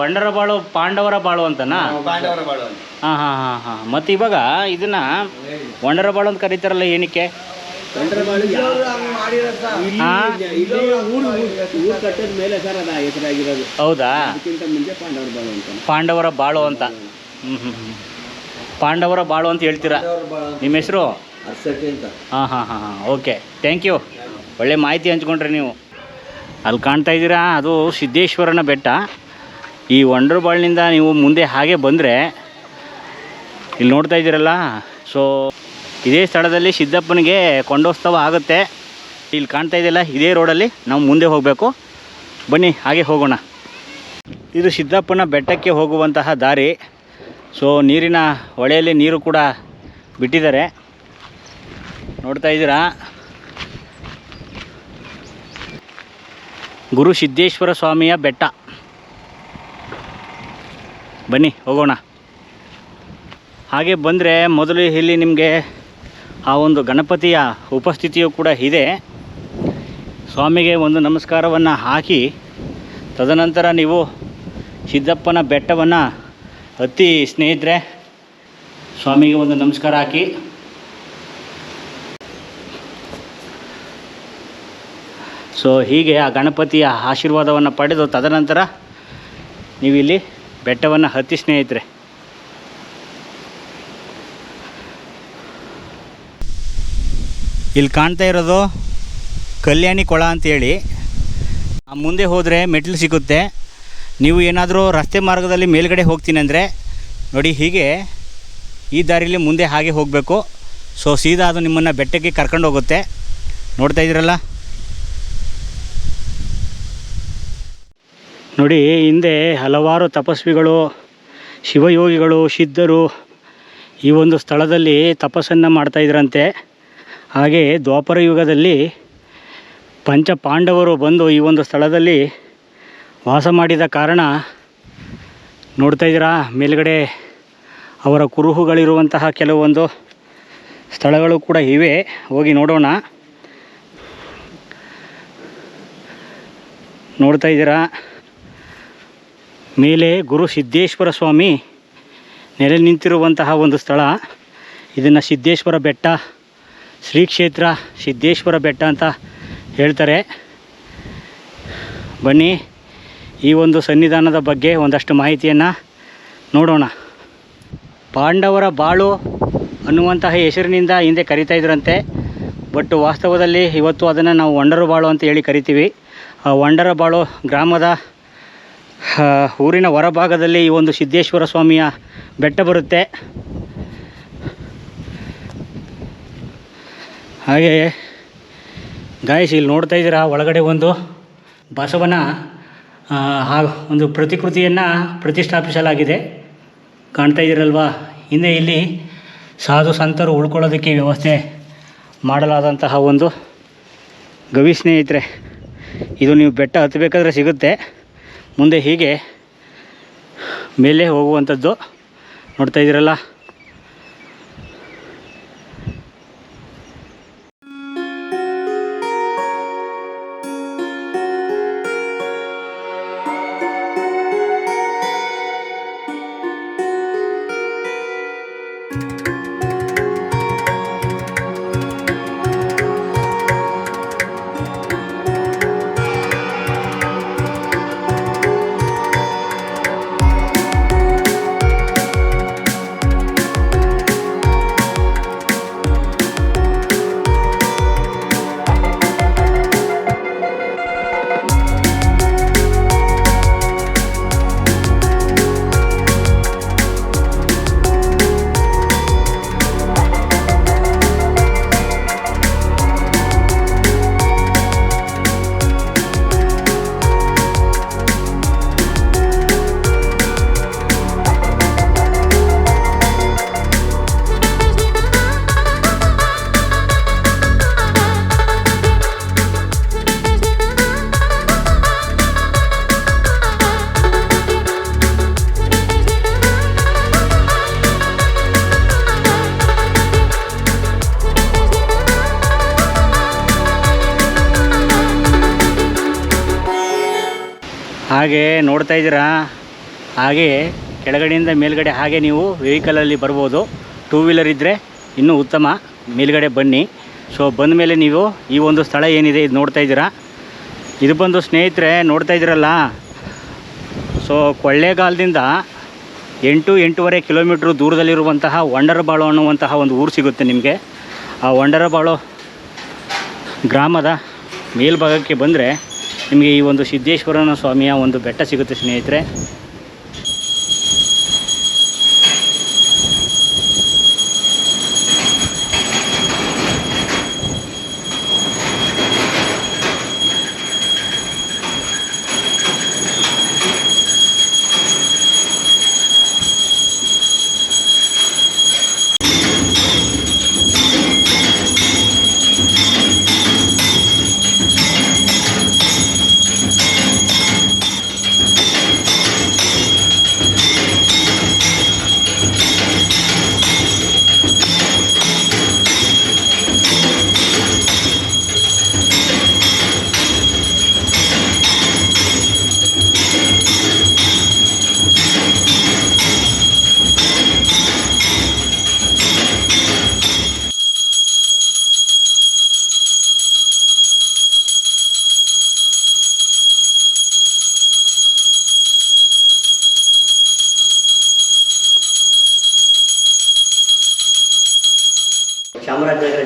ವಂಡರ ಬಾಳು ಪಾಂಡವರ ಬಾಳು ಅಂತನಾ? ಪಾಂಡವರ ಬಾಳು ಅಂತ. ಹಾಂ ಹಾಂ ಹಾಂ ಹಾಂ. ಮತ್ತು ಇವಾಗ ಇದನ್ನ ವಂಡರ ಬಾಳು ಅಂತ ಕರೀತಾರಲ್ಲ ಏನಕ್ಕೆ? ಹೌದಾ? ಅದಕ್ಕಿಂತ ಮುಂಚೆ ಪಾಂಡವರ ಬಾಳು ಅಂತ. ಪಾಂಡವರ ಬಾಳು ಅಂತ. ಹ್ಞೂ ಹ್ಞೂ ಹ್ಞೂ ಪಾಂಡವರ ಬಾಳು ಅಂತ ಹೇಳ್ತೀರಾ? ನಿಮ್ಮ ಹೆಸರು? ಹಾಂ ಹಾಂ ಹಾಂ ಹಾಂ. ಓಕೆ. ಥ್ಯಾಂಕ್ ಯು ಒಳ್ಳೆ ಮಾಹಿತಿ ಹಂಚ್ಕೊಂಡ್ರಿ ನೀವು. ಅಲ್ಲಿ ಕಾಣ್ತಾ ಇದ್ದೀರಾ? ಅದು ಸಿದ್ದೇಶ್ವರನ ಬೆಟ್ಟ. ಈ ವಂಡರ್ ಬಾಳ್ನಿಂದ ನೀವು ಮುಂದೆ ಹಾಗೆ ಬಂದರೆ ಇಲ್ಲಿ ನೋಡ್ತಾ ಇದ್ದೀರಲ್ಲ? ಸೊ ಇದೇ ಸ್ಥಳದಲ್ಲಿ ಸಿದ್ದಪ್ಪನಿಗೆ ಕೊಂಡೋತ್ಸವ ಆಗುತ್ತೆ. ಇಲ್ಲಿ ಕಾಣ್ತಾ ಇದೆಯಲ್ಲ, ಇದೇ ರೋಡಲ್ಲಿ ನಾವು ಮುಂದೆ ಹೋಗಬೇಕು. ಬನ್ನಿ, ಹಾಗೆ ಹೋಗೋಣ. ಇದು ಸಿದ್ದಪ್ಪನ ಬೆಟ್ಟಕ್ಕೆ ಹೋಗುವಂತಹ ದಾರಿ. ಸೊ ನೀರಿನ ಹೊಳೆಯಲ್ಲಿ ನೀರು ಕೂಡ ಬಿಟ್ಟಿದ್ದಾರೆ. ನೋಡ್ತಾ ಇದ್ದೀರಾ? ಗುರು ಸಿದ್ದೇಶ್ವರ ಸ್ವಾಮಿಯ ಬೆಟ್ಟ. ಬನ್ನಿ, ಹೋಗೋಣ. ಹಾಗೆ ಬಂದರೆ ಮೊದಲು ಇಲ್ಲಿ ನಿಮಗೆ ಆ ಒಂದು ಗಣಪತಿಯ ಉಪಸ್ಥಿತಿಯು ಕೂಡ ಇದೆ. ಸ್ವಾಮಿಗೆ ಒಂದು ನಮಸ್ಕಾರವನ್ನು ಹಾಕಿ, ತದನಂತರ ನೀವು ಸಿದ್ದಪ್ಪನ ಬೆಟ್ಟವನ್ನು ಹತ್ತಿ ಸ್ನೇಹಿತರೆ, ಸ್ವಾಮಿಗೆ ಒಂದು ನಮಸ್ಕಾರ ಹಾಕಿ. ಸೊ ಹೀಗೆ ಆ ಗಣಪತಿಯ ಆಶೀರ್ವಾದವನ್ನು ಪಡೆದು ತದನಂತರ ನೀವಿಲ್ಲಿ ಬೆಟ್ಟವನ್ನು ಹತ್ತಿ ಸ್ನೇಹಿತರೆ. ಇಲ್ಲಿ ಕಾಣ್ತಾ ಇರೋದು ಕಲ್ಯಾಣಿ ಕೊಳ ಅಂತೇಳಿ. ಮುಂದೆ ಹೋದರೆ ಮೆಟ್ಲು ಸಿಗುತ್ತೆ. ನೀವು ಏನಾದರೂ ರಸ್ತೆ ಮಾರ್ಗದಲ್ಲಿ ಮೇಲ್ಗಡೆ ಹೋಗ್ತೀನಿ ಅಂದರೆ ನೋಡಿ ಹೀಗೆ ಈ ದಾರಿಯಲ್ಲಿ ಮುಂದೆ ಹಾಗೆ ಹೋಗಬೇಕು. ಸೊ ಸೀದಾ ಅದು ನಿಮ್ಮನ್ನು ಬೆಟ್ಟಕ್ಕೆ ಕರ್ಕೊಂಡು ಹೋಗುತ್ತೆ. ನೋಡ್ತಾ ಇದ್ದೀರಲ್ಲ? ನೋಡಿ, ಹಿಂದೆ ಹಲವಾರು ತಪಸ್ವಿಗಳು, ಶಿವಯೋಗಿಗಳು, ಸಿದ್ಧರು ಈ ಒಂದು ಸ್ಥಳದಲ್ಲಿ ತಪಸ್ಸನ್ನು ಮಾಡ್ತಾ ಇದ್ರಂತೆ. ಹಾಗೆ ದ್ವಾಪರ ಯುಗದಲ್ಲಿ ಪಂಚ ಪಾಂಡವರು ಬಂದು ಈ ಒಂದು ಸ್ಥಳದಲ್ಲಿ ವಾಸ ಮಾಡಿದ ಕಾರಣ ನೋಡ್ತಾ ಇದ್ದೀರಾ, ಮೇಲ್ಗಡೆ ಅವರ ಕುರುಹುಗಳಿರುವಂತಹ ಕೆಲವೊಂದು ಸ್ಥಳಗಳು ಕೂಡ ಇವೆ. ಹೋಗಿ ನೋಡೋಣ. ನೋಡ್ತಾ ಇದ್ದೀರಾ? ಮೇಲೆ ಗುರು ಸಿದ್ದೇಶ್ವರ ಸ್ವಾಮಿ ನೆಲೆ ನಿಂತಿರುವಂತಹ ಒಂದು ಸ್ಥಳ. ಇದನ್ನು ಸಿದ್ದೇಶ್ವರ ಬೆಟ್ಟ, ಶ್ರೀ ಕ್ಷೇತ್ರ ಸಿದ್ದೇಶ್ವರ ಬೆಟ್ಟ ಅಂತ ಹೇಳ್ತಾರೆ. ಬನ್ನಿ, ಈ ಒಂದು ಸನ್ನಿಧಾನದ ಬಗ್ಗೆ ಒಂದಷ್ಟು ಮಾಹಿತಿಯನ್ನು ನೋಡೋಣ. ಪಾಂಡವರ ಬಾಳು ಅನ್ನುವಂತಹ ಹೆಸರಿನಿಂದ ಹಿಂದೆ ಕರಿತಾ ಇದ್ರಂತೆ. ಬಟ್ ವಾಸ್ತವದಲ್ಲಿ ಇವತ್ತು ಅದನ್ನು ನಾವು ವಂಡರ ಬಾಳು ಅಂತ ಹೇಳಿ ಕರಿತೀವಿ. ಆ ವಂಡರ ಬಾಳು ಗ್ರಾಮದ ಊರಿನ ಹೊರಭಾಗದಲ್ಲಿ ಈ ಒಂದು ಸಿದ್ದೇಶ್ವರ ಸ್ವಾಮಿಯ ಬೆಟ್ಟ ಬರುತ್ತೆ. ಹಾಗೆ ಗಾಯಸ್ ಇಲ್ಲಿ ನೋಡ್ತಾ ಇದ್ದೀರಾ, ಒಳಗಡೆ ಒಂದು ಬಸವನ ಒಂದು ಪ್ರತಿಕೃತಿಯನ್ನು ಪ್ರತಿಷ್ಠಾಪಿಸಲಾಗಿದೆ. ಕಾಣ್ತಾ ಇದ್ದೀರಲ್ವಾ? ಹಿಂದೆ ಇಲ್ಲಿ ಸಾಧು ಸಂತರು ಉಳ್ಕೊಳ್ಳೋದಕ್ಕೆ ವ್ಯವಸ್ಥೆ ಮಾಡಲಾದಂತಹ ಒಂದು ಗವಿ ಸ್ನೇಹಿತರೆ, ಇದು ನೀವು ಬೆಟ್ಟ ಹತ್ತಬೇಕಾದ್ರೆ ಸಿಗುತ್ತೆ. ಮುಂದೆ ಹೀಗೆ ಮೇಲೆ ಹೋಗುವಂಥದ್ದು ನೋಡ್ತಾ ಇದ್ದೀರಲ್ಲ? ಹಾಗೆ ನೋಡ್ತಾ ಇದ್ದೀರಾ? ಹಾಗೆ ಕೆಳಗಡೆಯಿಂದ ಮೇಲ್ಗಡೆ ಹಾಗೆ ನೀವು ವೆಹಿಕಲಲ್ಲಿ ಬರ್ಬೋದು. ಟೂ ವೀಲರ್ ಇದ್ದರೆ ಇನ್ನೂ ಉತ್ತಮ. ಮೇಲ್ಗಡೆ ಬನ್ನಿ. ಸೊ ಬಂದ ಮೇಲೆ ನೀವು ಈ ಒಂದು ಸ್ಥಳ ಏನಿದೆ ಇದು ನೋಡ್ತಾ ಇದ್ದೀರಾ? ಇದು ಬಂದು ಸ್ನೇಹಿತರೆ, ನೋಡ್ತಾ ಇದ್ದೀರಲ್ಲ? ಸೊ ಕೊಳ್ಳೇಗಾಲದಿಂದ ಎಂಟು ಎಂಟೂವರೆ ಕಿಲೋಮೀಟ್ರ್ ದೂರದಲ್ಲಿರುವಂತಹ ವಂಡರಬಾಳು ಅನ್ನುವಂತಹ ಒಂದು ಊರು ಸಿಗುತ್ತೆ ನಿಮಗೆ. ಆ ವಂಡರಬಾಳು ಗ್ರಾಮದ ಮೇಲ್ಭಾಗಕ್ಕೆ ಬಂದರೆ ನಿಮಗೆ ಈ ಒಂದು ಸಿದ್ದೇಶ್ವರನ ಸ್ವಾಮಿಯ ಒಂದು ಬೆಟ್ಟ ಸಿಗುತ್ತೆ ಸ್ನೇಹಿತರೆ.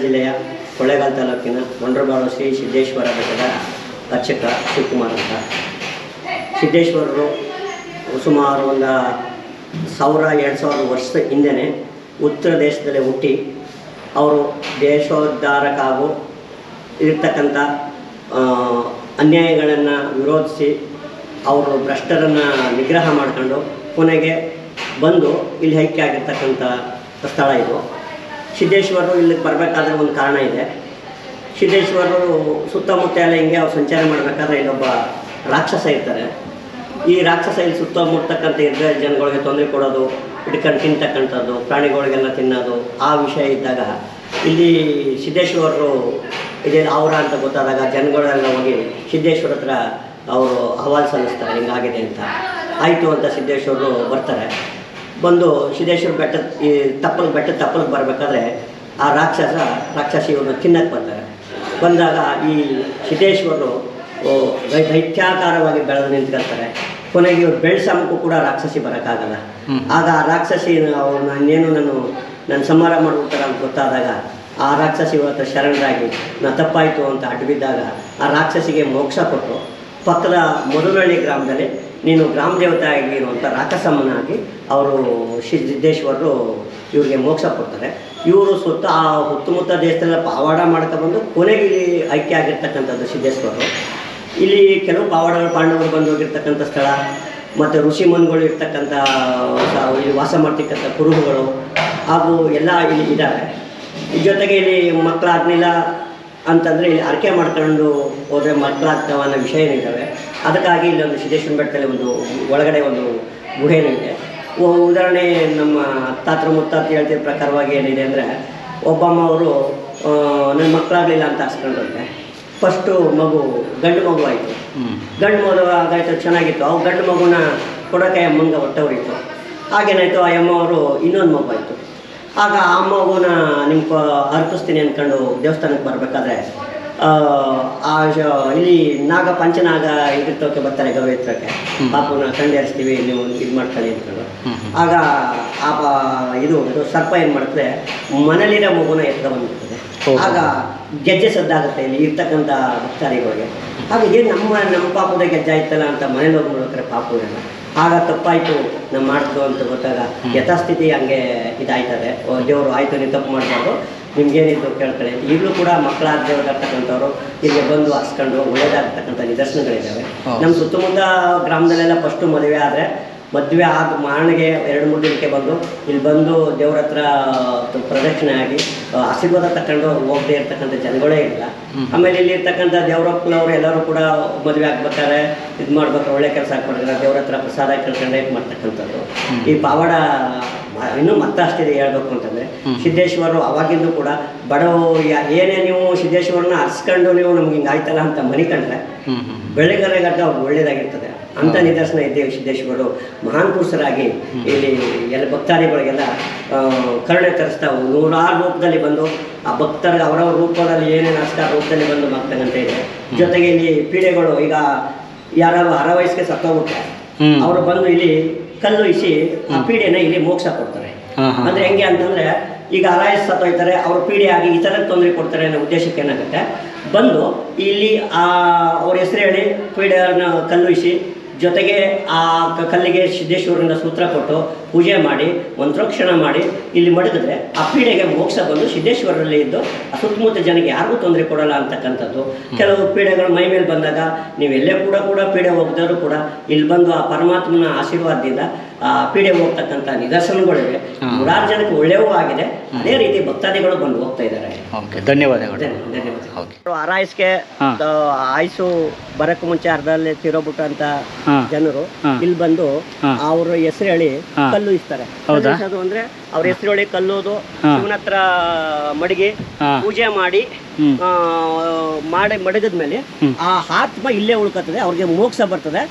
ಜಿಲ್ಲೆಯ ಕೊಳ್ಳೇಗಾಲ ತಾಲೂಕಿನ ಮೊಂಡ್ರಬಾಳು ಶ್ರೀ ಸಿದ್ದೇಶ್ವರ ಬೆಟ್ಟದ ಅರ್ಚಕ ಶಿವಕುಮಾರ್ ಅಂತ. ಸಿದ್ದೇಶ್ವರರು ಸುಮಾರು ಒಂದು ಸಾವಿರ ಎರಡು ಸಾವಿರ ವರ್ಷದ ಹಿಂದೆಯೇ ಉತ್ತರ ದೇಶದಲ್ಲಿ ಹುಟ್ಟಿ ಅವರು ದೇಶೋದ್ಧಾರಕ ಹಾಗೂ ಇರ್ತಕ್ಕಂಥ ಅನ್ಯಾಯಗಳನ್ನು ವಿರೋಧಿಸಿ ಅವರು ಭ್ರಷ್ಟರನ್ನು ನಿಗ್ರಹ ಮಾಡ್ಕೊಂಡು ಕೊನೆಗೆ ಬಂದು ಇಲ್ಲಿ ಐಕ್ಯ ಆಗಿರ್ತಕ್ಕಂಥ ಸ್ಥಳ ಇದು. ಸಿದ್ದೇಶ್ವರರು ಇಲ್ಲಿಗೆ ಬರಬೇಕಾದ್ರೆ ಒಂದು ಕಾರಣ ಇದೆ. ಸಿದ್ದೇಶ್ವರರು ಸುತ್ತಮುತ್ತ ಎಲ್ಲ ಹಿಂಗೆ ಅವ್ರು ಸಂಚಾರ ಮಾಡಬೇಕಾದ್ರೆ ಇಲ್ಲೊಬ್ಬ ರಾಕ್ಷಸ ಇರ್ತಾರೆ. ಈ ರಾಕ್ಷಸ ಇಲ್ಲಿ ಸುತ್ತಮುತ್ತಕ್ಕಂಥ ಇದ್ದರೆ ಜನಗಳಿಗೆ ತೊಂದರೆ ಕೊಡೋದು, ಹಿಡ್ಕೊಂಡು ತಿಂತಕ್ಕಂಥದ್ದು, ಪ್ರಾಣಿಗಳಿಗೆಲ್ಲ ತಿನ್ನೋದು, ಆ ವಿಷಯ ಇದ್ದಾಗ ಇಲ್ಲಿ ಸಿದ್ದೇಶ್ವರರು ಇದೇ, ಅವರ ಅಂತ ಗೊತ್ತಾದಾಗ ಜನಗಳೆಲ್ಲ ಹೋಗಿ ಸಿದ್ದೇಶ್ವರ ಹತ್ರ ಅವರು ಅಹವಾಲು ಸಲ್ಲಿಸ್ತಾರೆ, ಹಿಂಗಾಗಿದೆ ಅಂತ. ಆಯಿತು ಅಂತ ಸಿದ್ದೇಶ್ವರರು ಬರ್ತಾರೆ. ಬಂದು ಸಿದ್ದೇಶ್ವರ ಬೆಟ್ಟ ಈ ತಪ್ಪಲು ಬೆಟ್ಟ ತಪ್ಪಲಿಗೆ ಬರಬೇಕಾದ್ರೆ ಆ ರಾಕ್ಷಸ ರಾಕ್ಷಸಿ ಇವ್ರನ್ನ ತಿನ್ನಕ್ಕೆ ಬರ್ತಾರೆ ಬಂದಾಗ ಈ ಸಿದ್ದೇಶ್ವರರು ದೈತ್ಯಾಕಾರವಾಗಿ ಬೆಳೆದು ನಿಂತ್ಕೊಳ್ತಾರೆ ಕೊನೆಗೆ ಇವ್ರು ಬೆಳ್ಸಮಕ್ಕೂ ಕೂಡ ರಾಕ್ಷಸಿ ಬರೋಕ್ಕಾಗಲ್ಲ. ಆಗ ಆ ರಾಕ್ಷಸಿ ಅವ್ರನ್ನ ಇನ್ನೇನು ನಾನು ನನ್ನ ಸಂಹಾರ ಮಾಡ್ಬಿಡ್ತಾರೆ ಅಂತ ಗೊತ್ತಾದಾಗ ಆ ರಾಕ್ಷಸಿ ಇವತ್ತು ಶರಣರಾಗಿ ನಾ ತಪ್ಪಾಯಿತು ಅಂತ ಅಡ್ಬಿದ್ದಾಗ ಆ ರಾಕ್ಷಸಿಗೆ ಮೋಕ್ಷ ಕೊಟ್ಟು ಪಕ್ಕದ ಮಧುನಹಳ್ಳಿ ಗ್ರಾಮದಲ್ಲಿ ನೀನು ಗ್ರಾಮ ದೇವತೆ ಆಗಿರುವಂಥ ರಾಕ್ಷಸಮ್ಮನಾಗಿ ಅವರು ಶ್ರೀ ಸಿದ್ದೇಶ್ವರರು ಇವ್ರಿಗೆ ಮೋಕ್ಷ ಕೊಡ್ತಾರೆ. ಇವರು ಸುತ್ತ ಆ ಸುತ್ತಮುತ್ತ ದೇಶದಲ್ಲ ಪಾವಾಡ ಮಾಡ್ಕೊಬಂದು ಕೊನೆಗೆ ಇಲ್ಲಿ ಐಕ್ಯ ಆಗಿರ್ತಕ್ಕಂಥದ್ದು ಸಿದ್ದೇಶ್ವರರು. ಇಲ್ಲಿ ಕೆಲವು ಪಾವಾಡಗಳು ಪಾಂಡವರು ಬಂದು ಹೋಗಿರ್ತಕ್ಕಂಥ ಸ್ಥಳ, ಮತ್ತು ಋಷಿ ಮನ್ಗಳು ಇರ್ತಕ್ಕಂಥ ಇಲ್ಲಿ ವಾಸ ಮಾಡ್ತಕ್ಕಂಥ ಕುರುಹುಗಳು ಹಾಗೂ ಎಲ್ಲ ಇಲ್ಲಿ ಇದ್ದಾರೆ ಈ ಜೊತೆಗೆ ಇಲ್ಲಿ ಮಕ್ಕಳಾಗ್ನಿಲ್ಲ ಅಂತಂದರೆ ಇಲ್ಲಿ ಅರಕೆ ಮಾಡ್ಕೊಂಡು ಹೋದರೆ ಮಕ್ಕಳಾಗ್ತವೆ ಅನ್ನೋ ವಿಷಯ ಇದ್ದಾವೆ ಅದಕ್ಕಾಗಿ ಇಲ್ಲೊಂದು ಸಿದ್ದೇಶ್ವರ ಬೆಟ್ಟದಲ್ಲಿ ಒಂದು ಒಳಗಡೆ ಒಂದು ಗುಹೆನೂ ಇದೆ. ಉದಾಹರಣೆ ನಮ್ಮ ತಾತ್ರ ಮುತ್ತಾತ ಹೇಳ್ತಿರೋ ಪ್ರಕಾರವಾಗಿ ಏನಿದೆ ಅಂದರೆ ಒಬ್ಬಮ್ಮ ಅವರು ನನ್ನ ಮಕ್ಕಳಾಗಲಿಲ್ಲ ಅಂತ ಹಾಸ್ಕೊಂಡ್ರೆ ಫಸ್ಟು ಮಗು ಗಂಡು ಮಗು ಆಯಿತು. ಗಂಡು ಮಗು ಆಗಾಯ್ತು ಚೆನ್ನಾಗಿತ್ತು. ಅವು ಗಂಡು ಮಗುನ ಕೊಡೋಕೆ ಅಮ್ಮಂಗೆ ಹೊಟ್ಟವರಿತ್ತು ಆಗೇನಾಯಿತು ಆ ಅಮ್ಮ ಅವರು ಇನ್ನೊಂದು ಮಗು ಆಯಿತು. ಆಗ ಆ ಮಗುನ ನಿಮ್ಮ ಅರ್ಪಿಸ್ತೀನಿ ಅಂದ್ಕೊಂಡು ದೇವಸ್ಥಾನಕ್ಕೆ ಬರಬೇಕಾದ್ರೆ ಆ ಇಲ್ಲಿ ನಾಗ ಪಂಚನಾಗ ಇದಕ್ಕೆ ಬರ್ತಾರೆ ಗೌರಿತ್ರಕ್ಕೆ ಪಾಪನ ಕಂಡು ಹರಿಸ್ತೀವಿ ನೀವು ಇದು ಮಾಡ್ಕೊಳ್ಳಿ ಅಂತ. ಆಗ ಆ ಪ- ಇದು ಸರ್ಪ ಏನು ಮಾಡುತ್ತೆ ಮನೇಲಿರೋ ಮಗುನ ಎತ್ಕ ಬಂದ್ಬಿಡ್ತದೆ. ಆಗ ಗೆಜ್ಜೆ ಸದ್ದಾಗುತ್ತೆ ಇಲ್ಲಿ ಇರ್ತಕ್ಕಂಥ ಭಕ್ತಾದಿಗಳಿಗೆ. ಹಾಗೆ ಏನು ನಮ್ಮ ನಮ್ಮ ಪಾಪದ ಗೆಜ್ಜೆ ಆಯ್ತಲ್ಲ ಅಂತ ಮನೇಲಿ ಹೋಗಿ ನೋಡ್ತಾರೆ ಪಾಪು ಇರಲ್ಲ ಆಗ ತಪ್ಪಾಯಿತು ನಾವು ಮಾಡ್ತು ಅಂತ ಗೊತ್ತಾಗ ಯಥಾಸ್ಥಿತಿ ಹಂಗೆ ಇದಾಯ್ತದೆ. ದೇವರು ಆಯ್ತು ನೀವು ತಪ್ಪು ಮಾಡಬಾರ್ದು. ನಿಮ್ಗೇನಿತ್ತು ಕೇಳ್ತಾರೆ ಈಗಲೂ ಕೂಡ ಮಕ್ಕಳಾಗ್ದೇವ್ರಾಗ್ತಕ್ಕಂಥವ್ರು ಇಲ್ಲಿ ಬಂದು ಹಾಸ್ಕೊಂಡು ಒಳ್ಳೇದಾಗ್ತಕ್ಕಂಥ ನಿದರ್ಶನಗಳಿದ್ದಾವೆ. ನಮ್ಮ ಸುತ್ತಮುತ್ತ ಗ್ರಾಮದಲ್ಲೆಲ್ಲ ಫಸ್ಟು ಮದುವೆ ಆದರೆ ಮದುವೆ ಆದ ಮಾರಣಿಗೆ ಎರಡು ಮೂರು ದಿನಕ್ಕೆ ಬಂದು ಇಲ್ಲಿ ಬಂದು ದೇವ್ರ ಹತ್ರ ಪ್ರದಕ್ಷಿಣೆ ಆಗಿ ಆಶೀರ್ವಾದ ತಕೊಂಡು ಹೋಗದೆ ಇರ್ತಕ್ಕಂಥ ಜನಗಳೇ ಇಲ್ಲ. ಆಮೇಲೆ ಇಲ್ಲಿ ಇರ್ತಕ್ಕಂಥ ದೇವರಪ್ಪನವ್ರು ಎಲ್ಲರೂ ಕೂಡ ಮದುವೆ ಆಗ್ಬೇಕಾದ್ರೆ ಇದು ಮಾಡ್ಬೇಕಾರೆ ಒಳ್ಳೆ ಕೆಲಸ ಆಗ್ಬೇಕಾದ್ರೆ ದೇವ್ರ ಹತ್ರ ಪ್ರಸಾದ ಕೇಳ್ಕೊಂಡೆ ಇದು ಮಾಡ್ತಕ್ಕಂಥದ್ದು. ಈ ಪಾವಡ ಇನ್ನೂ ಮತ್ತಷ್ಟಿದೆ ಹೇಳ್ಬೇಕು ಅಂತಂದ್ರೆ. ಸಿದ್ದೇಶ್ವರರು ಅವಾಗಿಂದು ಕೂಡ ಬಡವ ಏನೇ ನೀವು ಸಿದ್ದೇಶ್ವರನ ಹರ್ಸ್ಕೊಂಡು ನೀವು ನಮ್ಗೆ ಹಿಂಗಾಯ್ತಲ್ಲ ಅಂತ ಮನಿಕಂಡ್ರೆ ಬೆಳಗ್ಗೆ ಹ್ಞೂ ಬೆಳೆಗಾರರಿಗಾದ ಅವ್ರು ಒಳ್ಳೇದಾಗಿರ್ತದೆ. ಅಂತ ನಿದರ್ಶನ ಇದ್ದೇವೆ ಸಿದ್ದೇಶ್ವರರು ಮಹಾನ್ ಪುರುಷರಾಗಿ ಇಲ್ಲಿ ಎಲ್ಲ ಭಕ್ತಾದಿಗಳಿಗೆಲ್ಲ ಕರುಣೆ ತರಿಸ್ತಾವೆ ನೂರಾರು ರೂಪದಲ್ಲಿ ಬಂದು ಆ ಭಕ್ತರ ಅವರವ್ರ ರೂಪದಲ್ಲಿ ಏನೇನು ಅಷ್ಟ ರೂಪದಲ್ಲಿ ಬಂದು ಮಾಡ್ತಕ್ಕಂಥ ಇದೆ. ಜೊತೆಗೆ ಇಲ್ಲಿ ಪೀಡೆಗಳು ಈಗ ಯಾರು ಅರ ವಯಸ್ಸಿಗೆ ಸತ್ತೋಗುತ್ತೆ. ಅವರು ಬಂದು ಇಲ್ಲಿ ಕಲ್ಲು ಇಸಿ ಆ ಪೀಡೆನ ಇಲ್ಲಿ ಮೋಕ್ಷ ಕೊಡ್ತಾರೆ. ಅಂದ್ರೆ ಹೆಂಗೆ ಅಂತಂದ್ರೆ ಈಗ ಅರಾಯಸ್ ಸತ್ತೋಯ್ತಾರೆ ಅವ್ರ ಪೀಡೆ ಆಗಿ ಈ ಥರ ತೊಂದರೆ ಕೊಡ್ತಾರೆ ಅನ್ನೋ ಉದ್ದೇಶಕ್ಕೆ ಏನಾಗುತ್ತೆ? ಬಂದು ಇಲ್ಲಿ ಆ ಅವ್ರ ಹೆಸರು ಹೇಳಿ ಪೀಡೆಯನ್ನು ಕಲ್ಲುಯಿಸಿ ಜೊತೆಗೆ ಆ ಕ- ಕಲ್ಲಿಗೆ ಸಿದ್ದೇಶ್ವರನ ಸೂತ್ರ ಕೊಟ್ಟು ಪೂಜೆ ಮಾಡಿ ಮಂತ್ರೋಕ್ಷಣ ಮಾಡಿ ಇಲ್ಲಿ ಮಡಗಿದ್ರೆ ಆ ಪೀಡೆಗೆ ಮೋಕ್ಷ ಬಂದು ಸಿದ್ದೇಶ್ವರಲ್ಲಿ ಇದ್ದು ಆ ಸುತ್ತಮುತ್ತ ಜನಕ್ಕೆ ಯಾರಿಗೂ ತೊಂದರೆ ಕೊಡಲ್ಲ ಅಂತಕ್ಕಂಥದ್ದು. ಕೆಲವು ಪೀಡೆಗಳು ಮೈ ಮೇಲೆ ಬಂದಾಗ ನೀವೆಲ್ಲೇ ಕೂಡ ಕೂಡ ಪೀಡೆ ಹೋಗಿದ್ರು ಕೂಡ ಇಲ್ಲಿ ಬಂದು ಆ ಪರಮಾತ್ಮನ ಆಶೀರ್ವಾದದಿಂದ ಪೀಡೆ ಹೋಗ್ತಕ್ಕಂಥ ನಿದರ್ಶನಗಳಿವೆ. ನೂರಾರು ಜನಕ್ಕೆ ಒಳ್ಳೆಯವೂ ಆಗಿದೆ. ಅದೇ ರೀತಿ ಭಕ್ತಾದಿಗಳು ಬಂದು ಹೋಗ್ತಾ ಇದ್ದಾರೆ. ಓಕೆ ಧನ್ಯವಾದಗಳು. ಧನ್ಯ- ಧನ್ಯವಾದ ಹಾ. ಆಯುಸು ಬರಕ್ಕೆ ಮುಂಚೆ ಅರ್ಧದಲ್ಲಿ ತಿರೋಬಿಟ್ಟಂತ ಜನರು. ಇಲ್ಲಿ ಬಂದು ಅವರು ಹೆಸರು ಹೇಳಿ ಕಲ್ಲು ಇಸ್ತಾರೆ. ಅಂದ್ರೆ ಅವ್ರ ಹೆಸರು ಹೇಳಿ ಕಲ್ಲೋದು ಇವನ ಹತ್ರ ಮಡಗಿ ಪೂಜೆ ಮಾಡಿ ಆ, ಮಾಡಿ ಮಡಗದ್ಮೇಲೆ. ಆ ಆತ್ಮ ಇಲ್ಲೇ ಉಳ್ಕತ್ತದೆ ಅವ್ರಿಗೆ ಮೋಕ್ಷ ಬರ್ತದೆ.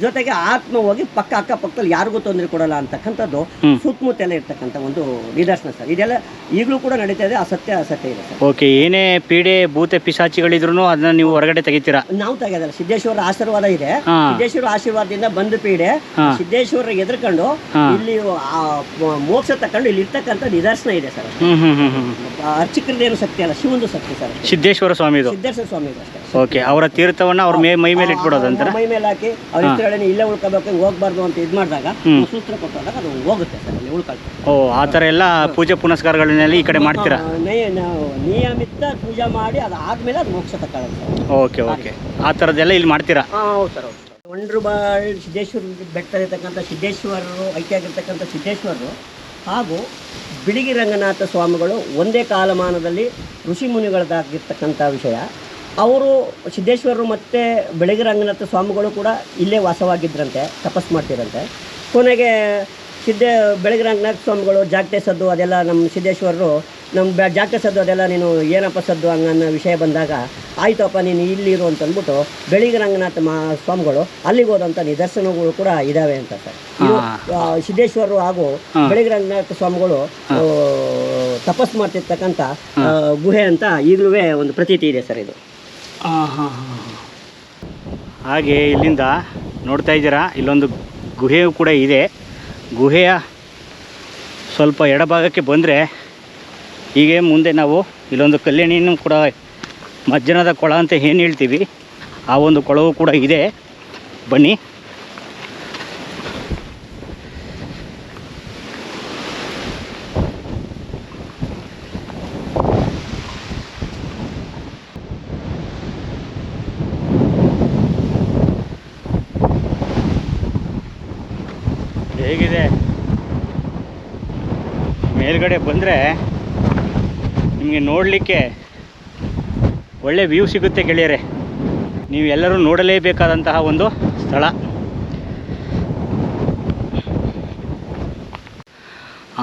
ಜೊತೆಗೆ ಆತ್ಮ ಹೋಗಿ ಪಕ್ಕ ಅಕ್ಕಪಕ್ಕದಲ್ಲಿ ಯಾರಿಗೂ ತೊಂದರೆ ಕೊಡಲ್ಲ ಅಂತಕ್ಕಂಥದ್ದು. ಸುತ್ತಮುತ್ತ ಎಲ್ಲ ಇರ್ತಕ್ಕಂಥ ಒಂದು ನಿದರ್ಶನ ಸರ್. ಇದೆಲ್ಲ ಈಗಲೂ ಕೂಡ ನಡೀತಾ ಇದೆ ಅಸತ್ಯ ಅಸತ್ಯ ಇದೆ ಸರ್. ಓಕೆ ಏನೇ ಪೀಡೆ ಭೂತ ಪಿಶಾಚಿಗಳಿದ್ರು ಅದನ್ನ ನೀವು ಹೊರಗಡೆ ತೆಗಿತೀರಾ? ನಾವು ತೆಗೆದಲ್ಲ ಸಿದ್ದೇಶ್ವರ ಆಶೀರ್ವಾದ ಇದೆ. ಸಿದ್ದೇಶ್ವರ ಆಶೀರ್ವಾದದಿಂದ ಬಂದ ಪೀಡೆ. ಸಿದ್ದೇಶ್ವರ ಎದುರ್ಕೊಂಡು ಇಲ್ಲಿ ಮೋಕ್ಷ ತಕೊಂಡು ಇಲ್ಲಿ ಇರ್ತಕ್ಕಂಥ ನಿದರ್ಶನ ಇದೆ ಸರ್ ಹ್ಮ್ ಹ್ಮ್ ಹ್ಮ್ ಹ್ಮ್. ಅರ್ಚಕರದೇನು ಶಕ್ತಿ ಅಲ್ಲ ಶಿವಂದು ಶಕ್ತಿ ಸರ್ ಸಿದ್ದೇಶ್ವರ ಸ್ವಾಮಿ ಸಿದ್ದೇಶ್ವರ ಸ್ವಾಮಿ ಅಷ್ಟೇ. ಓಕೆ ಅವರ ತೀರ್ಥವನ್ನ ಅವ್ರ ಮೇ ಮೈ ಮೇಲೆ ಇಟ್ಬಿಡೋದು ಅಂತಾರ? ಮೈ ಮೇಲೆ ಹಾಕಿ ಅವ್ರ ಹೇಳಿ ಇಲ್ಲೇ ಉಳ್ಕೋಬೇಕು ಹೋಗ್ಬಾರ್ದು ಅಂತ ಇದು ಮಾಡಿದಾಗ ಸೂತ್ರ ಕೊಟ್ಟಾಗ ಅದು ಹೋಗುತ್ತೆ ಸರ್ ಅಲ್ಲಿ ಉಳ್ಕೊಳ್ತದೆ. ಓ ಆ ಥರ ಎಲ್ಲ ಪೂಜೆ ಪುನಸ್ಕಾರಗಳನ್ನೆಲ್ಲ ಈ ಕಡೆ ಮಾಡ್ತೀರಾ? ನಿಯಮಿತ ಪೂಜೆ ಮಾಡಿ ಅದು ಆದ್ಮೇಲೆ ಅದು ಮೋಕ್ಷ ಓಕೆ ಓಕೆ. ಆ ಥರದ್ದೆಲ್ಲ ಇಲ್ಲಿ ಮಾಡ್ತೀರಾ? ಹಾಂ ಹೌದು ಸರ್ ಹೌದು ಒಂಡ್ರುಬಾಳ್ ಸಿದ್ದೇಶ್ವರ ಬೆಟ್ಟದಲ್ಲಿರ್ತಕ್ಕಂಥ ಸಿದ್ದೇಶ್ವರರು ಐತಿಯಾಗಿರ್ತಕ್ಕಂಥ ಸಿದ್ದೇಶ್ವರರು ಹಾಗೂ ಬಿಳಿಗಿ ರಂಗನಾಥ ಸ್ವಾಮಿಗಳು ಒಂದೇ ಕಾಲಮಾನದಲ್ಲಿ ಋಷಿ ಮುನಿಗಳದ್ದಾಗಿರ್ತಕ್ಕಂಥ ವಿಷಯ. ಅವರು ಸಿದ್ದೇಶ್ವರರು ಮತ್ತು ಬೆಳಗಿ ರಂಗನಾಥ ಸ್ವಾಮಿಗಳು ಕೂಡ ಇಲ್ಲೇ ವಾಸವಾಗಿದ್ದರಂತೆ ತಪಸ್ಸು ಮಾಡ್ತಿರಂತೆ ಕೊನೆಗೆ ಸಿದ್ದೇ ಬೆಳಗಿ ರಂಗನಾಥ ಸ್ವಾಮಿಗಳು ಜಾಗಟೆ ಸದ್ದು ಅದೆಲ್ಲ ನಮ್ಮ ಸಿದ್ದೇಶ್ವರರು ನಮ್ಮ ಬ್ಯಾ ಜಾಗ ಸದ್ದು ಅದೆಲ್ಲ ನೀನು ಏನಪ್ಪ ಸದ್ದು ಹಂಗ ಅನ್ನೋ ವಿಷಯ ಬಂದಾಗ ಆಯ್ತಪ್ಪ ನೀನು ಇಲ್ಲಿರು ಅಂತ ಅಂದ್ಬಿಟ್ಟು ಬೆಳಿಗ್ಗೆ ರಂಗನಾಥ ಮಾ ಸ್ವಾಮಿಗಳು ಅಲ್ಲಿಗೆ ಹೋದಂಥ ನಿದರ್ಶನಗಳು ಕೂಡ ಇದ್ದಾವೆ ಅಂತ ಸರ್. ಸಿದ್ದೇಶ್ವರರು ಹಾಗೂ ಬೆಳಿಗ್ಗೆ ರಂಗನಾಥ ಸ್ವಾಮಿಗಳು ತಪಸ್ ಮಾಡ್ತಿರ್ತಕ್ಕಂಥ ಗುಹೆ ಅಂತ ಈಗಲೂ ಒಂದು ಪ್ರತೀತಿ ಇದೆ ಸರ್ ಇದು. ಹಾಗೆ ಇಲ್ಲಿಂದ ನೋಡ್ತಾ ಇದ್ದೀರಾ ಇಲ್ಲೊಂದು ಗುಹೆಯು ಕೂಡ ಇದೆ. ಗುಹೆಯ ಸ್ವಲ್ಪ ಎಡಭಾಗಕ್ಕೆ ಬಂದರೆ ಹೀಗೆ ಮುಂದೆ ನಾವು ಇಲ್ಲೊಂದು ಕಲ್ಯಾಣಿನೂ ಕೂಡ ಮಜ್ಜನದ ಕೊಳ ಅಂತ ಏನು ಹೇಳ್ತೀವಿ, ಆ ಒಂದು ಕೊಳವು ಕೂಡ ಇದೆ. ಬನ್ನಿ. ಹೇಗಿದೆ? ಮೇಲ್ಗಡೆ ಬಂದರೆ ನಿಮಗೆ ನೋಡಲಿಕ್ಕೆ ಒಳ್ಳೆ ವ್ಯೂ ಸಿಗುತ್ತೆ ಗೆಳೆಯರೆ. ನೀವು ಎಲ್ಲರೂ ನೋಡಲೇಬೇಕಾದಂತಹ ಒಂದು ಸ್ಥಳ.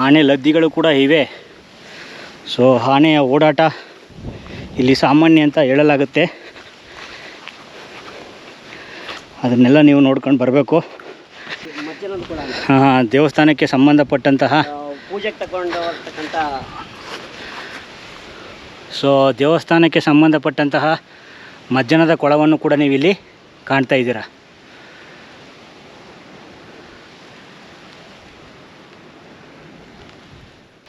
ಆನೆ ಲದ್ದಿಗಳು ಕೂಡ ಇವೆ. ಸೊ ಆನೆಯ ಓಡಾಟ ಇಲ್ಲಿ ಸಾಮಾನ್ಯ ಅಂತ ಹೇಳಲಾಗುತ್ತೆ. ಅದನ್ನೆಲ್ಲ ನೀವು ನೋಡ್ಕೊಂಡು ಬರಬೇಕು. ಹಾಂ ಕೂಡ ದೇವಸ್ಥಾನಕ್ಕೆ ಸಂಬಂಧಪಟ್ಟಂತಹ ಪೂಜೆಗೆ ತಗೊಂಡು ಸೊ ದೇವಸ್ಥಾನಕ್ಕೆ ಸಂಬಂಧಪಟ್ಟಂತಹ ಮಜ್ಜನದ ಕೊಳವನ್ನು ಕೂಡ ನೀವು ಇಲ್ಲಿ ಕಾಣ್ತಾ ಇದ್ದೀರಾ.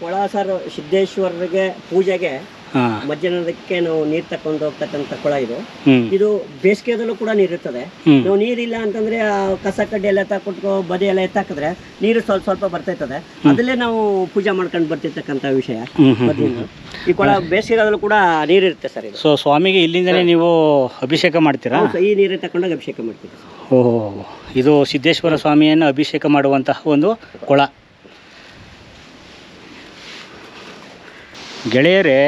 ಕೊಳ ಸರ್ ಸಿದ್ದೇಶ್ವರರಿಗೆ ಪೂಜೆಗೆ ಮಧ್ಯಾಹ್ನದಕ್ಕೆ ನಾವು ನೀರು ತಕೊಂಡು ಹೋಗ್ತಕ್ಕಂತ ಕೊಳ ಇದು. ಇದು ಬೇಸಿಗೆದಲ್ಲೂ ಕೂಡ ನೀರಿರ್ತದೆ ನಾವು ನೀರಿಲ್ಲ ಅಂತಂದ್ರೆ ಕಸ ಕಡ್ಡಿ ಎಲ್ಲ ಎತ್ತಾಕೊಟ್ಕೊ ಬದಿ ಎಲ್ಲ ಎತ್ತಾಕಿದ್ರೆ ನೀರು ಸ್ವಲ್ಪ ಸ್ವಲ್ಪ ಬರ್ತೈತದೆ ಅದಲ್ಲೇ ನಾವು ಪೂಜೆ ಮಾಡ್ಕೊಂಡು ಬರ್ತಿರ್ತಕ್ಕಂತ ವಿಷಯ ಈ ಕೊಳ ಬೇಸಿಗೆದಲ್ಲೂ ಕೂಡ ನೀರಿರುತ್ತೆ ಸರ್ ಇದು. ಸೊ ಸ್ವಾಮಿಗೆ ಇಲ್ಲಿಂದನೇ ನೀವು ಅಭಿಷೇಕ ಮಾಡ್ತೀರಾ? ಈ ನೀರು ತಕೊಂಡಾಗ ಅಭಿಷೇಕ ಮಾಡ್ತೀವಿ ಓ ಓಹೋ ಇದು ಸಿದ್ದೇಶ್ವರ ಸ್ವಾಮಿಯನ್ನು ಅಭಿಷೇಕ ಮಾಡುವಂತಹ ಒಂದು ಕೊಳ. ಗೆಳೆಯರೇ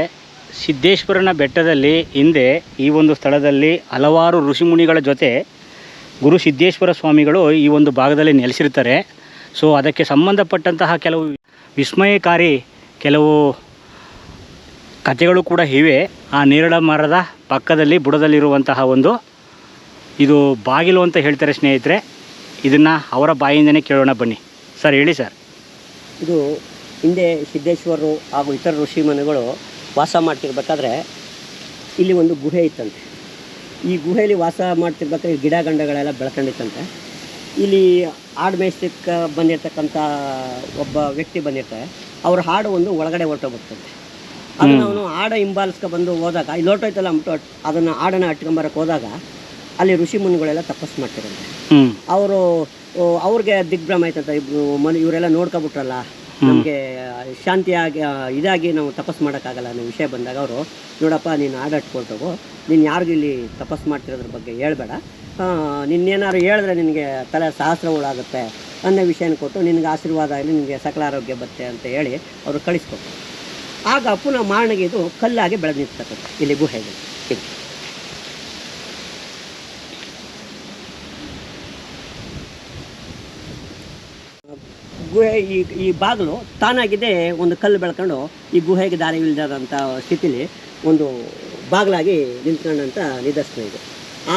ಸಿದ್ದೇಶ್ವರನ ಬೆಟ್ಟದಲ್ಲಿ ಹಿಂದೆ ಈ ಒಂದು ಸ್ಥಳದಲ್ಲಿ ಹಲವಾರು ಋಷಿಮುನಿಗಳ ಜೊತೆ ಗುರು ಸಿದ್ದೇಶ್ವರ ಸ್ವಾಮಿಗಳು ಈ ಒಂದು ಭಾಗದಲ್ಲಿ ನೆಲೆಸಿರ್ತಾರೆ. ಸೊ ಅದಕ್ಕೆ ಸಂಬಂಧಪಟ್ಟಂತಹ ಕೆಲವು ವಿಸ್ಮಯಕಾರಿ ಕೆಲವು ಕಥೆಗಳು ಕೂಡ ಇವೆ. ಆ ನೇರಳ ಮರದ ಪಕ್ಕದಲ್ಲಿ ಬುಡದಲ್ಲಿರುವಂತಹ ಒಂದು ಇದು ಬಾಗಿಲು ಅಂತ ಹೇಳ್ತಾರೆ ಸ್ನೇಹಿತರೆ. ಇದನ್ನು ಅವರ ಬಾಯಿಂದನೇ ಕೇಳೋಣ ಬನ್ನಿ. ಸರ್, ಹೇಳಿ ಸರ್. ಇದು ಹಿಂದೆ ಸಿದ್ದೇಶ್ವರರು ಹಾಗೂ ಇತರ ಋಷಿಮುನಿಗಳು ವಾಸ ಮಾಡ್ತಿರ್ಬೇಕಾದ್ರೆ ಇಲ್ಲಿ ಒಂದು ಗುಹೆ ಇತ್ತಂತೆ. ಈ ಗುಹೆಯಲ್ಲಿ ವಾಸ ಮಾಡ್ತಿರ್ಬೇಕಾದ್ರೆ ಗಿಡ ಗಂಡಗಳೆಲ್ಲ ಬೆಳ್ಕೊಂಡಿತ್ತಂತೆ. ಇಲ್ಲಿ ಹಾಡು ಮೇಯ್ಸಕ್ಕೆ ಬಂದಿರತಕ್ಕಂಥ ಒಬ್ಬ ವ್ಯಕ್ತಿ ಬಂದಿರ್ತಾರೆ. ಅವ್ರ ಹಾಡು ಒಂದು ಒಳಗಡೆ ಹೊರಟೋಗ್ಬಿಡ್ತಂತೆ. ಅದನ್ನು ಅವನು ಹಾಡ ಹಿಂಬಾಲಿಸ್ಕೊ ಬಂದು ಹೋದಾಗ ಇಲ್ಲಿ ಹೊರಟೋಯ್ತಲ್ಲ ಅಂದ್ಬಿಟ್ಟು ಅದನ್ನು ಹಾಡನ್ನ ಅಟ್ಕೊಂಬರಕ್ಕೆ ಹೋದಾಗ ಅಲ್ಲಿ ಋಷಿ ಮುನಿಗಳೆಲ್ಲ ತಪಸ್ಸು ಮಾಡ್ತಿರಂತೆ. ಅವರು ಅವ್ರಿಗೆ ದಿಗ್ಭ್ರಮ ಆಯ್ತಂತ. ಇಬ್ಬರು ಮನೆ ಇವರೆಲ್ಲ ನೋಡ್ಕೊಬಿಟ್ರಲ್ಲ. ನಮಗೆ ಶಾಂತಿಯಾಗಿ ಇದಾಗಿ ನಾವು ತಪಸ್ ಮಾಡೋಕ್ಕಾಗಲ್ಲ ಅನ್ನೋ ವಿಷಯ ಬಂದಾಗ ಅವರು, ನೋಡಪ್ಪ, ನೀನು ಆಡಾಟ್ಕೊಳ್ತೋಗು ನೀನು ಯಾರಿಗೂ ಇಲ್ಲಿ ತಪಸ್ ಮಾಡ್ತಿರೋದ್ರ ಬಗ್ಗೆ ಹೇಳ್ಬೇಡ. ನಿನ್ನೇನಾದ್ರು ಹೇಳಿದ್ರೆ ನಿನಗೆ ತಲೆ ಸಹಸ್ರಗಳಾಗುತ್ತೆ ಅನ್ನೋ ವಿಷಯನ ಕೊಟ್ಟು ನಿನಗೆ ಆಶೀರ್ವಾದ ಆಗಲಿ ನಿನಗೆ ಸಕಲ ಆರೋಗ್ಯ ಬರುತ್ತೆ ಅಂತ ಹೇಳಿ ಅವರು ಕಳಿಸ್ಕೊಟ್ಟರು ಆಗ ಪುನಃ ಮಾರಣಿಗೆ ಇದು ಕಲ್ಲಾಗಿ ಬೆಳೆದು ನಿಂತಕ್ಕಂಥ ಇಲ್ಲಿ ಗುಹೆಗೆ. ಗುಹೆ ಈ ಈ ಬಾಗಿಲು ತಾನಾಗಿದೆ ಒಂದು ಕಲ್ಲು ಬೆಳ್ಕೊಂಡು ಈ ಗುಹೆಗೆ ದಾರಿ ಇಲ್ಲದಂಥ ಸ್ಥಿತಿಲಿ ಒಂದು ಬಾಗಿಲಾಗಿ ನಿಂತ್ಕೊಂಡಂಥ ನಿದರ್ಶನ ಇದೆ. ಆ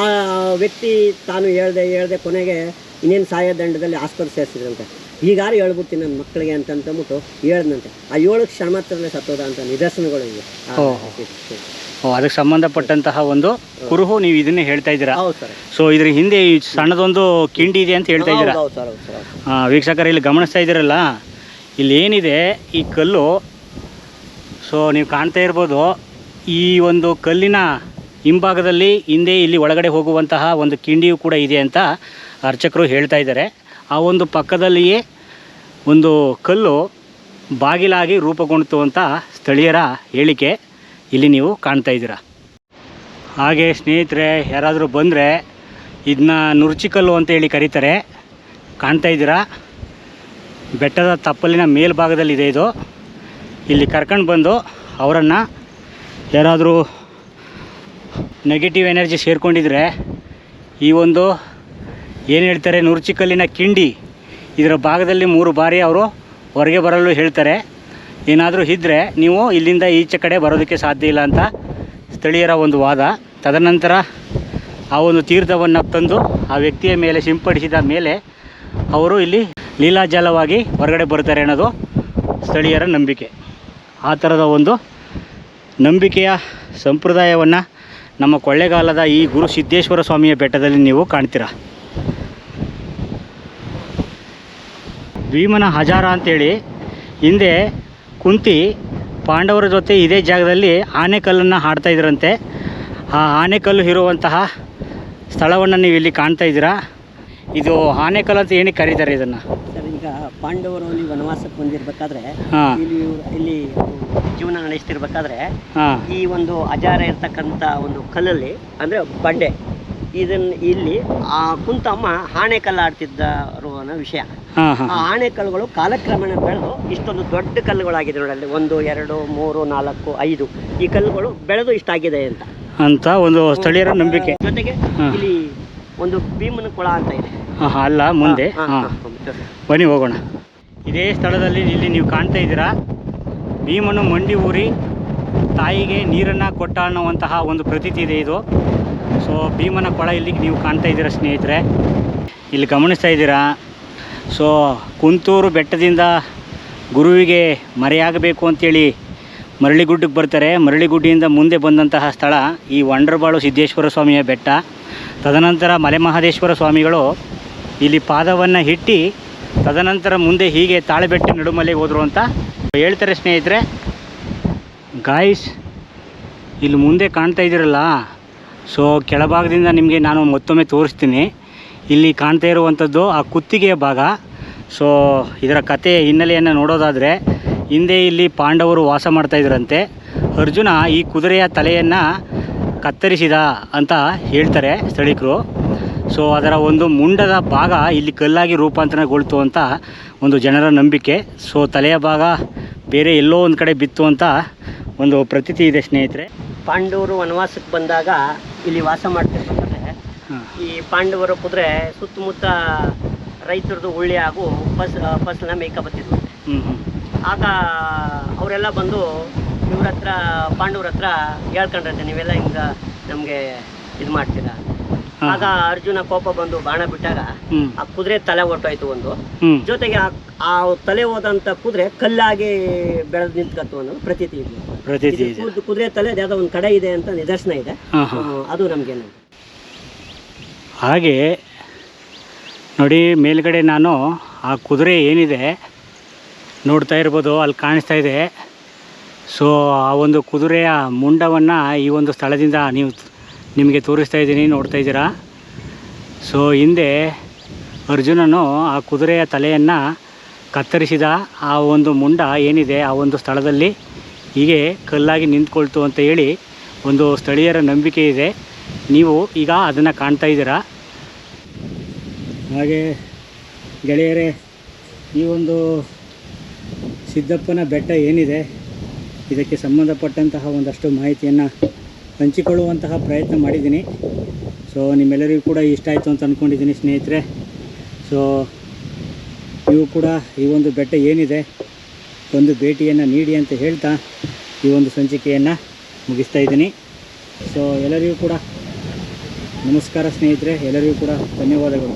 ವ್ಯಕ್ತಿ ತಾನು ಹೇಳ್ದೆ ಹೇಳ್ದೆ ಕೊನೆಗೆ ಇನ್ನೇನು ಸಾಯೋ ದಂಡದಲ್ಲಿ ಆಸ್ಪತ್ರೆ ಸೇರಿಸಿದ್ರಂತೆ. ಈಗಾರು ಹೇಳ್ಬಿಡ್ತೀನಿ ನನ್ನ ಮಕ್ಕಳಿಗೆ ಅಂತ ಅಂದ್ಬಿಟ್ಟು ಹೇಳ್ದಂತೆ. ಆ ಏಳು ಕ್ಷಣ ಮಾತ್ರದಲ್ಲೇ ಸತ್ತೋದ ಅಂತ ನಿದರ್ಶನಗಳು ಇವೆ. ಅದಕ್ಕೆ ಸಂಬಂಧಪಟ್ಟಂತಹ ಒಂದು ಕುರುಹು ನೀವು ಇದನ್ನೇ ಹೇಳ್ತಾ ಇದ್ದೀರಾ? ಸೊ ಇದ್ರ ಹಿಂದೆ ಈ ಸಣ್ಣದೊಂದು ಕಿಂಡಿ ಇದೆ ಅಂತ ಹೇಳ್ತಾ ಇದ್ದೀರಾ? ವೀಕ್ಷಕರು ಇಲ್ಲಿ ಗಮನಿಸ್ತಾ ಇದ್ದೀರಲ್ಲ? ಇಲ್ಲಿ ಏನಿದೆ? ಈ ಕಲ್ಲು ಸೊ ನೀವು ಕಾಣ್ತಾ ಇರ್ಬೋದು ಈ ಒಂದು ಕಲ್ಲಿನ ಹಿಂಭಾಗದಲ್ಲಿ ಹಿಂದೆ ಇಲ್ಲಿ ಒಳಗಡೆ ಹೋಗುವಂತಹ ಒಂದು ಕಿಂಡಿಯು ಕೂಡ ಇದೆ ಅಂತ ಅರ್ಚಕರು ಹೇಳ್ತಾ ಇದ್ದಾರೆ. ಆ ಒಂದು ಪಕ್ಕದಲ್ಲಿಯೇ ಒಂದು ಕಲ್ಲು ಬಾಗಿಲಾಗಿ ರೂಪುಗೊಂಡಿತು ಅಂತ ಸ್ಥಳೀಯರ ಹೇಳಿಕೆ. ಇಲ್ಲಿ ನೀವು ಕಾಣ್ತಾ ಇದ್ದೀರಾ. ಹಾಗೆ ಸ್ನೇಹಿತರೆ, ಯಾರಾದರೂ ಬಂದರೆ ಇದನ್ನ ನುರ್ಚಿಕಲ್ಲು ಅಂತ ಹೇಳಿ ಕರೀತಾರೆ. ಕಾಣ್ತಾ ಇದ್ದೀರಾ? ಬೆಟ್ಟದ ತಪ್ಪಲಿನ ಮೇಲ್ಭಾಗದಲ್ಲಿದೆ ಇದು. ಇಲ್ಲಿ ಕರ್ಕೊಂಡು ಬಂದು ಅವರನ್ನು ಯಾರಾದರೂ ನೆಗೆಟಿವ್ ಎನರ್ಜಿ ಸೇರಿಕೊಂಡಿದ್ರೆ ಈ ಒಂದು ಏನು ಹೇಳ್ತಾರೆ, ನುರ್ಚಿಕಲ್ಲಿನ ಕಿಂಡಿ ಇದರ ಭಾಗದಲ್ಲಿ ಮೂರು ಬಾರಿ ಅವರು ಹೊರಗೆ ಬರಲು ಹೇಳ್ತಾರೆ. ಏನಾದರೂ ಇದ್ದರೆ ನೀವು ಇಲ್ಲಿಂದ ಈಚೆ ಕಡೆ ಬರೋದಕ್ಕೆ ಸಾಧ್ಯ ಇಲ್ಲ ಅಂತ ಸ್ಥಳೀಯರ ಒಂದು ವಾದ. ತದನಂತರ ಆ ಒಂದು ತೀರ್ಥವನ್ನು ತಂದು ಆ ವ್ಯಕ್ತಿಯ ಮೇಲೆ ಸಿಂಪಡಿಸಿದ ಮೇಲೆ ಅವರು ಇಲ್ಲಿ ಲೀಲಾಜಾಲವಾಗಿ ಹೊರಗಡೆ ಬರ್ತಾರೆ ಅನ್ನೋದು ಸ್ಥಳೀಯರ ನಂಬಿಕೆ. ಆ ಥರದ ಒಂದು ನಂಬಿಕೆಯ ಸಂಪ್ರದಾಯವನ್ನು ನಮ್ಮ ಕೊಳ್ಳೆಗಾಲದ ಈ ಗುರು ಸಿದ್ದೇಶ್ವರ ಸ್ವಾಮಿಯ ಬೆಟ್ಟದಲ್ಲಿ ನೀವು ಕಾಣ್ತೀರಾ? ಭೀಮನ ಹಜಾರ ಅಂತೇಳಿ ಹಿಂದೆ ಕುಂತಿ ಪಾಂಡವರ ಜೊತೆ ಇದೇ ಜಾಗದಲ್ಲಿ ಆನೆಕಲ್ಲನ್ನು ಹಾಡ್ತಾ ಇದ್ರಂತೆ. ಆ ಆನೆಕಲ್ಲು ಇರುವಂತಹ ಸ್ಥಳವನ್ನು ನೀವು ಇಲ್ಲಿ ಕಾಣ್ತಾ ಇದ್ದೀರಾ? ಇದು ಆನೆಕಲ್ಲು ಅಂತ ಏನಕ್ಕೆ ಕರೀತಾರೆ ಇದನ್ನು? ಸರ್ ಈಗ ಪಾಂಡವರು ಅಲ್ಲಿ ವನವಾಸಕ್ಕೆ ಬಂದಿರಬೇಕಾದ್ರೆ ಇಲ್ಲಿ ಇಲ್ಲಿ ಜೀವನ ನಡೆಸ್ತಿರ್ಬೇಕಾದ್ರೆ ಈ ಒಂದು ಅಜಾರ ಇರ್ತಕ್ಕಂಥ ಒಂದು ಕಲ್ಲಲ್ಲಿ ಅಂದರೆ ಬಂಡೆ ಇದನ್ನು ಇಲ್ಲಿ ಆ ಕುಂತಮ್ಮ ಆನೆಕಲ್ಲು ಆಡ್ತಿದ್ದರು ಅನ್ನೋ ವಿಷಯ. ಆ ಆಣೆಕಲ್ಲುಗಳು ಕಾಲಕ್ರಮೇಣ ಬೆಳೆದು ಇಷ್ಟೊಂದು ದೊಡ್ಡ ಕಲ್ಲುಗಳಾಗಿದೆ ನೋಡಿ ಅಲ್ಲಿ ಒಂದು ಎರಡು ಮೂರು ನಾಲ್ಕು ಐದು. ಈ ಕಲ್ಲುಗಳು ಬೆಳೆದು ಇಷ್ಟಾಗಿದೆ ಅಂತ. ಅಂತ ಒಂದು ಸ್ಥಳೀಯರ ನಂಬಿಕೆ. ಜೊತೆಗೆ ಇಲ್ಲಿ ಒಂದು ಭೀಮನ ಕೊಳ ಅಂತ ಇದೆ. ಅಲ್ಲ ಮುಂದೆ. ಬನ್ನಿ ಹೋಗೋಣ. ಇದೇ ಸ್ಥಳದಲ್ಲಿ ಇಲ್ಲಿ ನೀವು ಕಾಣ್ತಾ ಇದ್ದೀರಾ? ಭೀಮನು ಮಂಡಿ ಊರಿ ತಾಯಿಗೆ ನೀರನ್ನು ಕೊಟ್ಟ ಅನ್ನುವಂತಹ ಒಂದು ಪ್ರತೀತಿ ಇದೆ ಇದು. ಸೊ ಭೀಮನ ಕೊಳ ಇಲ್ಲಿ ನೀವು ಕಾಣ್ತಾ ಇದ್ದೀರಾ ಸ್ನೇಹಿತರೆ? ಇಲ್ಲಿ ಗಮನಿಸ್ತಾ ಇದ್ದೀರಾ? ಸೊ ಕುಂತೂರು ಬೆಟ್ಟದಿಂದ ಗುರುವಿಗೆ ಮರೆಯಾಗಬೇಕು ಅಂತೇಳಿ ಮರಳಿಗುಡ್ಡಕ್ಕೆ ಬರ್ತಾರೆ. ಮರಳಿಗುಡ್ಡಿಯಿಂದ ಮುಂದೆ ಬಂದಂತಹ ಸ್ಥಳ ಈ ವಂಡ್ರಬಾಳು ಸಿದ್ದೇಶ್ವರ ಸ್ವಾಮಿಯ ಬೆಟ್ಟ. ತದನಂತರ ಮಲೆಮಹದೇಶ್ವರ ಸ್ವಾಮಿಗಳು ಇಲ್ಲಿ ಪಾದವನ್ನು ಇಟ್ಟು ತದನಂತರ ಮುಂದೆ ಹೀಗೆ ತಾಳೆಬೆಟ್ಟ ನಡುಮಲೆಗೆ ಹೋದರು ಅಂತ ಹೇಳ್ತಾರೆ ಸ್ನೇಹಿತರೆ. ಗಾಯ್ಸ್ ಇಲ್ಲಿ ಮುಂದೆ ಕಾಣ್ತಾ ಇದ್ದೀರಲ್ಲ? ಸೊ ಕೆಳಭಾಗದಿಂದ ನಿಮಗೆ ನಾನು ಮತ್ತೊಮ್ಮೆ ತೋರಿಸ್ತೀನಿ. ಇಲ್ಲಿ ಕಾಣ್ತಾ ಇರುವಂಥದ್ದು ಆ ಕುತ್ತಿಗೆಯ ಭಾಗ. ಸೊ ಇದರ ಕತೆ ಹಿನ್ನೆಲೆಯನ್ನು ನೋಡೋದಾದರೆ, ಹಿಂದೆ ಇಲ್ಲಿ ಪಾಂಡವರು ವಾಸ ಮಾಡ್ತಾ ಇದ್ರಂತೆ. ಅರ್ಜುನ ಈ ಕುದುರೆಯ ತಲೆಯನ್ನು ಕತ್ತರಿಸಿದ ಅಂತ ಹೇಳ್ತಾರೆ ಸ್ಥಳೀಕರು. ಸೊ ಅದರ ಒಂದು ಮುಂಡದ ಭಾಗ ಇಲ್ಲಿ ಕಲ್ಲಾಗಿ ರೂಪಾಂತರಗೊಳ್ತು ಅಂತ ಒಂದು ಜನರ ನಂಬಿಕೆ. ಸೊ ತಲೆಯ ಭಾಗ ಬೇರೆ ಎಲ್ಲೋ ಒಂದು ಕಡೆ ಬಿತ್ತು ಅಂತ ಒಂದು ಪ್ರತೀತಿ ಇದೆ ಸ್ನೇಹಿತರೆ. ಪಾಂಡವರು ವನವಾಸಕ್ಕೆ ಬಂದಾಗ ಇಲ್ಲಿ ವಾಸ ಹಾಂ ಈ ಪಾಂಡವರ ಕುದುರೆ ಸುತ್ತಮುತ್ತ ರೈತರದು ಉಳ್ಳಿ ಹಾಗೂ ಫಸ್ ಫಸಲನ್ನ ಮೇಯ್ಕ ಬತ್ತಿದ್ವು ಆಗ ಅವರೆಲ್ಲ ಬಂದು ಇವ್ರ ಹತ್ರ ಪಾಂಡವ್ರ ಹತ್ರ ಹೇಳ್ಕೊಂಡ್ರಂತೆ ನೀವೆಲ್ಲ ಹಿಂಗ ನಮಗೆ ಇದು ಮಾಡ್ತೀರಾ. ಆಗ ಅರ್ಜುನ ಕೋಪ ಬಂದು ಬಾಣ ಬಿಟ್ಟಾಗ ಆ ಕುದುರೆ ತಲೆ ಹೊಟ್ಟೋಯ್ತು ಒಂದು. ಜೊತೆಗೆ ಆ- ತಲೆ ಹೋದಂತ ಕುದುರೆ ಕಲ್ಲಾಗಿ ಬೆಳೆದು ನಿಂತ್ಕತ್ತು ಅನ್ನೋದು ಪ್ರತೀತಿ ಇದೆ. ಕುದುರೆ ತಲೆ ಯಾವ್ದೋ ಒಂದು ಕಡೆ ಇದೆ ಅಂತ ನಿದರ್ಶನ ಇದೆ. ಅದು ನಮ್ಗೆ ಹಾಗೆ ನೋಡಿ, ಮೇಲ್ಗಡೆ ನಾನು ಆ ಕುದುರೆ ಏನಿದೆ ನೋಡ್ತಾ ಇರ್ಬೋದು, ಅಲ್ಲಿ ಕಾಣಿಸ್ತಾ ಇದೆ. ಸೊ ಆ ಒಂದು ಕುದುರೆಯ ಮುಂಡವನ್ನು ಈ ಒಂದು ಸ್ಥಳದಿಂದ ನೀವು ನಿಮಗೆ ತೋರಿಸ್ತಾ ಇದ್ದೀನಿ, ನೋಡ್ತಾ ಇದ್ದೀರಾ? ಸೊ ಹಿಂದೆ ಅರ್ಜುನನು ಆ ಕುದುರೆಯ ತಲೆಯನ್ನು ಕತ್ತರಿಸಿದ ಆ ಒಂದು ಮುಂಡ ಏನಿದೆ, ಆ ಒಂದು ಸ್ಥಳದಲ್ಲಿ ಹೀಗೆ ಕಲ್ಲಾಗಿ ನಿಂತ್ಕೊಳ್ತು ಅಂತ ಹೇಳಿ ಒಂದು ಸ್ಥಳೀಯರ ನಂಬಿಕೆ ಇದೆ. ನೀವು ಈಗ ಅದನ್ನು ಕಾಣ್ತಾ ಇದ್ದೀರಾ? ಹಾಗೆ ಗೆಳೆಯರೇ, ಈ ಒಂದು ಸಿದ್ದಪ್ಪನ ಬೆಟ್ಟ ಏನಿದೆ, ಇದಕ್ಕೆ ಸಂಬಂಧಪಟ್ಟಂತಹ ಒಂದಷ್ಟು ಮಾಹಿತಿಯನ್ನು ಹಂಚಿಕೊಳ್ಳುವಂತಹ ಪ್ರಯತ್ನ ಮಾಡಿದ್ದೀನಿ. ಸೊ ನಿಮ್ಮೆಲ್ಲರಿಗೂ ಕೂಡ ಇಷ್ಟ ಆಯಿತು ಅಂತ ಅಂದ್ಕೊಂಡಿದ್ದೀನಿ ಸ್ನೇಹಿತರೆ. ಸೊ ನೀವು ಕೂಡ ಈ ಒಂದು ಬೆಟ್ಟ ಏನಿದೆ, ಒಂದು ಭೇಟಿಯನ್ನು ನೀಡಿ ಅಂತ ಹೇಳ್ತಾ ಈ ಒಂದು ಸಂಚಿಕೆಯನ್ನು ಮುಗಿಸ್ತಾ ಇದ್ದೀನಿ. ಸೊ ಎಲ್ಲರಿಗೂ ಕೂಡ ನಮಸ್ಕಾರ ಸ್ನೇಹಿತರೆ ಎಲ್ಲರಿಗೂ ಕೂಡ ಧನ್ಯವಾದಗಳು.